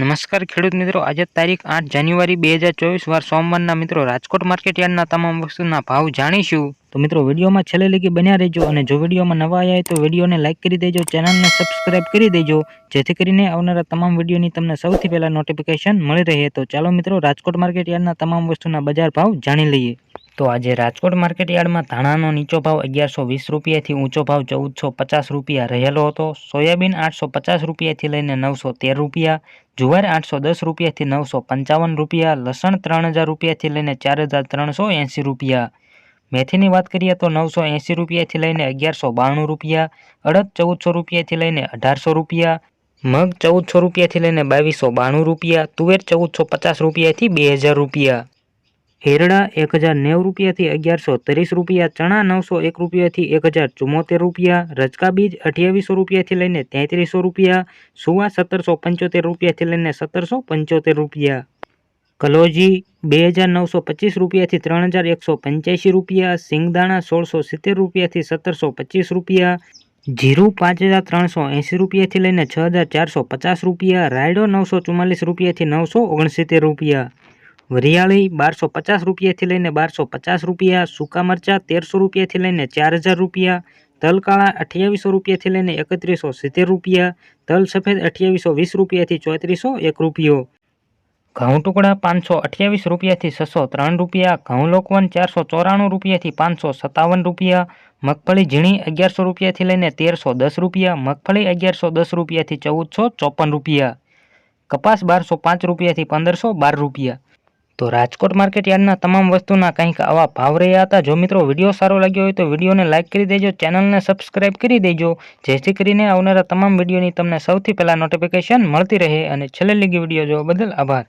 નમસ્કાર ખેડૂત મિત્રો, આજે તારીખ આઠ જાન્યુઆરી બે હજાર ચોવીસ, વાર સોમવારના મિત્રો, રાજકોટ માર્કેટ યાર્ડના તમામ વસ્તુના ભાવ જાણીશું. તો મિત્રો, વિડીયોમાં છેલ્લે લગી બન્યા રહેજો અને જો વિડીયોમાં નવા આવ્યા તો વિડીયોને લાઇક કરી દેજો, ચેનલને સબસ્ક્રાઇબ કરી દેજો, જેથી કરીને આવનારા તમામ વિડીયોની તમને સૌથી પહેલાં નોટિફિકેશન મળી રહે. તો ચાલો મિત્રો, રાજકોટ માર્કેટ યાર્ડના તમામ વસ્તુના બજાર ભાવ જાણી લઈએ. તો આજે રાજકોટ માર્કેટ યાર્ડમાં ધાણાનો નીચો ભાવ અગિયારસો વીસ રૂપિયાથી ઊંચો ભાવ ચૌદસો પચાસ રૂપિયા રહેલો હતો. સોયાબીન આઠસો પચાસ રૂપિયાથી લઈને નવસો તેર રૂપિયા, જુવાર આઠસો દસ રૂપિયાથી નવસો પંચાવન રૂપિયા, લસણ ત્રણ હજાર રૂપિયાથી લઈને ચાર હજાર ત્રણસો એંસી રૂપિયા. મેથીની વાત કરીએ તો નવસો એંસી રૂપિયાથી લઈને અગિયારસો બાણું રૂપિયા, અડદ ચૌદસો રૂપિયાથી લઈને અઢારસો રૂપિયા, મગ ચૌદસો રૂપિયાથી લઈને બાવીસો બાણું રૂપિયા, તુવેર ચૌદસો પચાસ રૂપિયાથી બે હજાર રૂપિયા. હેરડા એક હજાર નેવું રૂપિયાથી અગિયારસો ત્રીસ રૂપિયા, ચણા નવસો એક રૂપિયાથી એક હજાર ચુમ્મોતેર રૂપિયા રચકા બીજ અઠ્યાવીસો રૂપિયાથી લઈને તેત્રીસો રૂપિયા, સુવા સત્તરસો પંચોતેર રૂપિયાથી લઈને સત્તરસો પંચોતેર રૂપિયા. કલોજી બે હજાર નવસો પચીસ રૂપિયાથી ત્રણ હજાર એકસો પંચ્યાસી રૂપિયા, સિંગદાણા સોળસો સિત્તેર રૂપિયાથી સત્તરસો પચીસ રૂપિયા, જીરું પાંચ હજાર ત્રણસો એંસી રૂપિયાથી લઈને છ હજાર ચારસો પચાસ રૂપિયા, રાયડો નવસો ચુમ્માલીસ રૂપિયાથી નવસો ઓગણસિત્તેર રૂપિયા. વરિયાળી બારસો પચાસ રૂપિયાથી લઈને બારસો પચાસ રૂપિયા, સૂકા મરચાં તેરસો રૂપિયાથી લઈને ચાર હજાર રૂપિયા, તલ કાળા અઠ્યાવીસો રૂપિયાથી લઈને એકત્રીસો સિત્તેર રૂપિયા, તલ સફેદ અઠ્યાવીસો વીસ રૂપિયાથી ચોત્રીસો એક રૂપિયો. ઘઉં ટુકડા પાંચસો અઠ્યાવીસ રૂપિયાથી છસો ત્રણ રૂપિયા, ઘઉં લોકવન ચારસો ચોરાણું રૂપિયાથી પાંચસો સત્તાવન રૂપિયા, મગફળી ઝીણી અગિયારસો રૂપિયાથી લઈને તેરસો દસ રૂપિયા, મગફળી અગિયારસો દસ રૂપિયાથી ચૌદસો ચોપન રૂપિયા. કપાસ બારસો પાંચ રૂપિયાથી પંદરસો બાર રૂપિયા. તો રાજકોટ માર્કેટ યાર્ડના તમામ વસ્તુના કંઈક આવા ભાવ રહ્યા હતા. જો મિત્રો વીડિયો સારો લાગ્યો હોય તો વિડીયોને લાઇક કરી દેજો ચેનલને સબસ્ક્રાઇબ કરી દેજો. જેથી કરીને આવનારા તમામ વિડીયોની તમને સૌથી પહેલાં નોટિફિકેશન મળતી રહે અને છેલ્લે લીગી વીડિયો જોવા બદલ આભાર.